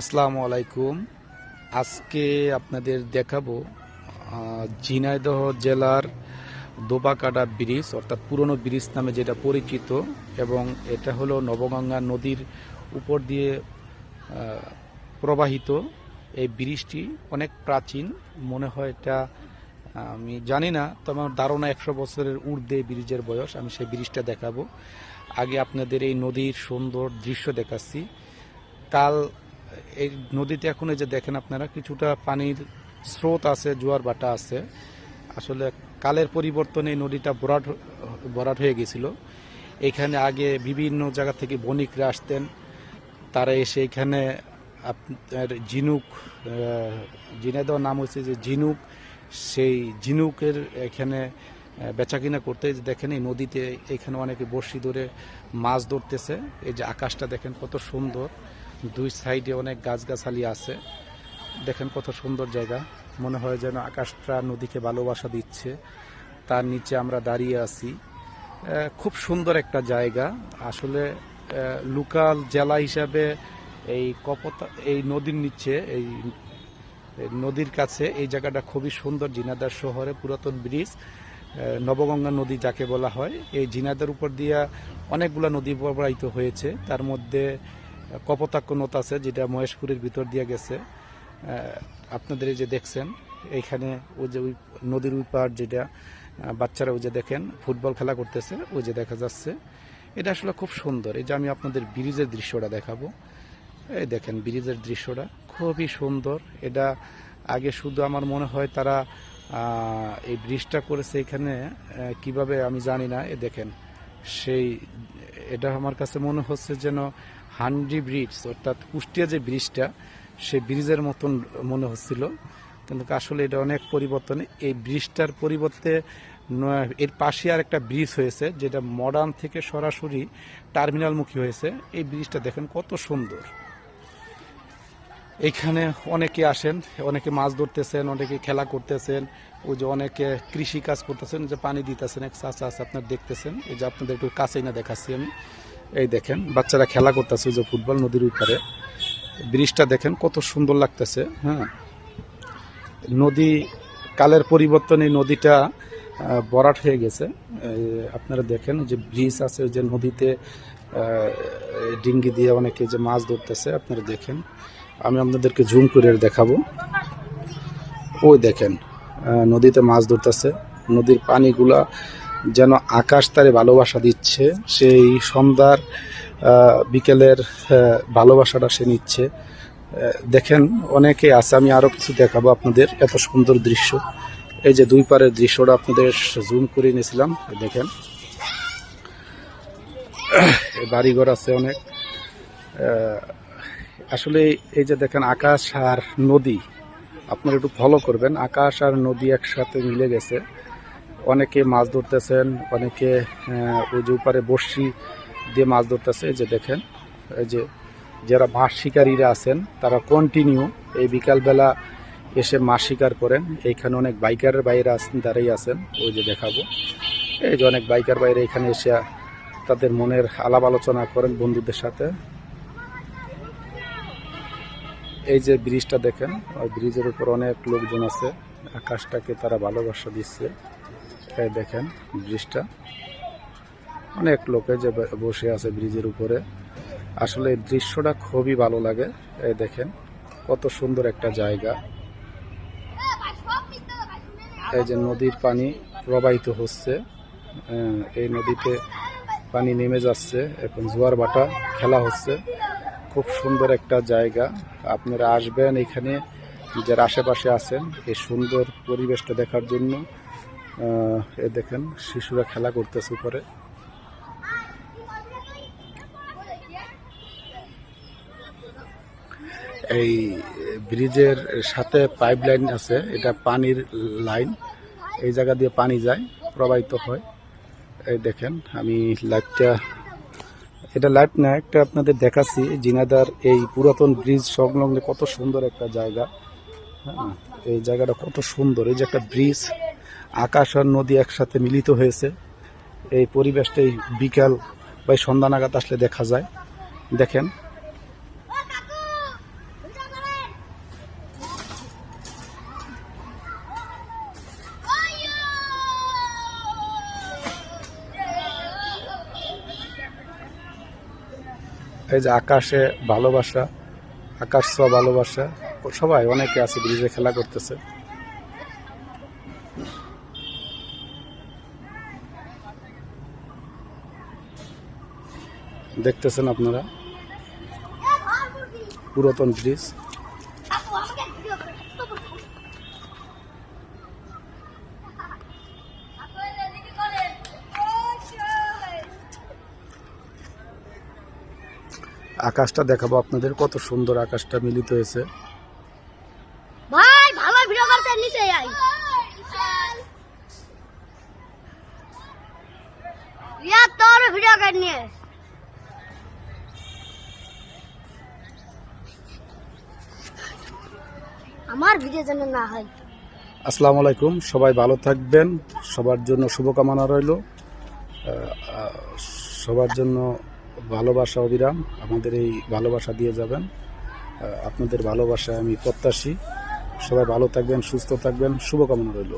আসসালামু আলাইকুম। আজকে আপনাদের দেখাবো ঝিনাইদহ জেলার দোবাকাটা ব্রিজ, অর্থাৎ পুরনো ব্রিজ নামে যেটা পরিচিত, এবং এটা হলো নবগঙ্গা নদীর উপর দিয়ে প্রবাহিত। এই ব্রিজটি অনেক প্রাচীন, মনে হয় এটা, আমি জানি না, তবে আমার ধারণা একশো বছরের ঊর্ধ্বে ব্রিজের বয়স, আমি সেই ব্রিজটা দেখাবো। আগে আপনাদের এই নদীর সুন্দর দৃশ্য দেখাচ্ছি। কাল এই নদীতে এখন এই যে দেখেন আপনারা, কিছুটা পানির স্রোত আছে, জোয়ার বাটা আছে। আসলে কালের পরিবর্তনে নদীটা ভরাট হ- ভরাট হয়ে গেছিল। এখানে আগে বিভিন্ন জায়গা থেকে বণিকরা আসতেন। তারা এসে এখানে আপনার ঝিনুক জিনেদহ নাম হচ্ছে যে ঝিনুক। সেই ঝিনুকের এখানে বেচা কিনা করতে দেখেন এই নদীতে এখানে অনেকে বড়শি ধরে মাছ ধরতেছে। এই যে আকাশটা দেখেন কত সুন্দর। দুই সাইডে অনেক গাছগাছালি আছে। দেখেন কত সুন্দর জায়গা। মনে হয় যেন আকাশটা নদীকে ভালোবাসা দিচ্ছে। তার নিচে আমরা দাঁড়িয়ে আছি। খুব সুন্দর একটা জায়গা। আসলে লোকাল জেলা হিসাবে এই কপতা, এই নদীর নিচে, এই নদীর কাছে এই জায়গাটা খুবই সুন্দর। জিনাদার শহরে পুরাতন ব্রিজ নবগঙ্গা নদী যাকে বলা হয়। এই জিনাদার উপর দিয়া অনেকগুলা নদী প্রবাহিত হয়েছে। তার মধ্যে কপোতাক্ষ নদ আছে, যেটা মহেশপুরের ভিতর দিয়ে গেছে। আপনাদের যে দেখছেন, এইখানে ওই যে ওই নদীর ওই পার যেটা বাচ্চারা ওই যে দেখেন, ফুটবল খেলা করতেছে, ওই যে দেখা যাচ্ছে। এটা আসলে খুব সুন্দর। এই যে আমি আপনাদের ব্রিজের দৃশ্যটা দেখাবো। এই দেখেন, ব্রিজের দৃশ্যটা খুবই সুন্দর। এটা আগে শুধু আমার মনে হয় তারা এই ব্রিজটা করেছে এখানে কীভাবে আমি জানি না। এ দেখেন, সেই, এটা আমার কাছে মনে হচ্ছে যেন হান্ডি ব্রিজ, অর্থাৎ কুষ্টিয়া যে ব্রিজটা, সেই ব্রিজের মতন মনে হচ্ছিল। কিন্তু আসলে এটা অনেক পরিবর্তন, এই ব্রিজটার পরিবর্তে এর পাশে আর একটা ব্রিজ হয়েছে, যেটা মডার্ন থেকে সরাসরি টার্মিনালমুখী হয়েছে। এই ব্রিজটা দেখেন কত সুন্দর। এখানে অনেকে আসেন, অনেকে মাছ ধরতেছেন, অনেকে খেলা করতেছেন, ওই যে অনেকে কৃষি কাজ করতেছেন, যে পানি দিতেছেন, এক চাষা আপনার দেখতেছেন। এই যে আপনাদের একটু কাছেই না দেখাচ্ছি আমি। এই দেখেন, বাচ্চারা খেলা করতেছে যে ফুটবল নদীর উপরে ব্রিজটা দেখেন, কত সুন্দর লাগতেছে হ্যাঁ? নদী, কালের পরিবর্তনে নদীটা বরাট হয়ে গেছে। আপনারা দেখেন যে ব্রিজ আছে যে নদীতে ডিঙ্গি দিয়ে অনেকে যে মাছ ধরতেছে, আপনারা দেখেন। আমি আপনাদেরকে জুম করে দেখাবো। ওই দেখেন নদীতে মাছ ধরতেছে, নদীর পানিগুলা যেন আকাশ তারে ভালোবাসা দিচ্ছে, সেই সন্ধ্যার বিকেলের ভালোবাসাটা সে নিচ্ছে। দেখেন, অনেকে আছে, আমি আরও কিছু দেখাবো আপনাদের, এত সুন্দর দৃশ্য। এই যে দুই পারের দৃশ্যটা আপনাদের জুম করে নিয়েছিলাম, দেখেন। বাড়িঘর আছে অনেক। আসলে এই যে দেখেন, আকাশ আর নদী, আপনারা একটু ফলো করবেন। আকাশ আর নদী একসাথে মিলে গেছে। অনেকে মাছ ধরতেছেন, অনেকে যে উপরে বর্ষি দিয়ে মাছ ধরতেছে, এই যে দেখেন, এই যে যারা মাছ শিকারীরা আছেন, তারা কন্টিনিউ এই বিকালবেলা এসে মাছ শিকার করেন। এইখানে অনেক বাইকারের বাইরে আছেন দাঁড়িয়ে আছেন, ওই যে দেখাবো। এই যে অনেক বাইকার বাইরে এখানে এসে তাদের মনের আলাপ আলোচনা করেন বন্ধুদের সাথে। এই যে ব্রিজটা দেখেন, ওই ব্রিজের উপর অনেক লোকজন আছে, আকাশটাকে তারা ভালোবাসা দিচ্ছে। এই দেখেন ব্রিজটা। অনেক লোকে যে বসে আছে ব্রিজের উপরে। আসলে এই দৃশ্যটা খুবই ভালো লাগে। এই দেখেন, কত সুন্দর একটা জায়গা। এই যে নদীর পানি প্রবাহিত হচ্ছে। এই নদীতে পানি নেমে যাচ্ছে। এখন জোয়ার ভাটা খেলা হচ্ছে। খুব সুন্দর একটা জায়গা। আপনারা আসবেন এখানে, যারা আশেপাশে আছেন, এই সুন্দর পরিবেশটা দেখার জন্য। এই দেখেন, শিশুরা খেলা করতেছে উপরে। এই ব্রিজের সাথে পাইপ লাইন আছে, এটা পানির লাইন। এই জায়গা দিয়ে পানি যায়, প্রবাহিত হয়। এই দেখেন, আমি লাইটটা এটা লাইট না, একটা আপনাদের দেখাচ্ছি, জিনাদার এই পুরাতন ব্রিজ সংলগ্নে কত সুন্দর একটা জায়গা। হ্যাঁ এই জায়গাটা কত সুন্দর, এই যে একটা ব্রিজ। আকাশ আর নদী একসাথে মিলিত হয়েছে। এই পরিবেশটা এই বিকাল বা সন্ধ্যা নাগাদ আসলে দেখা যায়। দেখেন। এই যে আকাশে ভালোবাসা, আকাশ ছোঁয়া ভালোবাসা, সবাই অনেকে আছে ব্রিজে খেলা করতেছে। দেখতেছেন আপনারা? পুরাতন ব্রিজ। আকাশটা দেখাবো আপনাদের, কত সুন্দর আকাশটা মিলিত হয়েছে। ভাই, ভালো ভিডিও ভিডিও নিয়ে? আমার ভিডিও যেন না হয়। আসসালামু আলাইকুম, সবাই ভালো থাকবেন, সবার জন্য শুভকামনা রইল। সবার জন্য ভালোবাসা অবিরাম, আমাদের এই ভালোবাসা দিয়ে যাবেন। আপনাদের ভালোবাসায় আমি প্রত্যাশী। সবাই ভালো থাকবেন, সুস্থ থাকবেন, শুভকামনা রইল।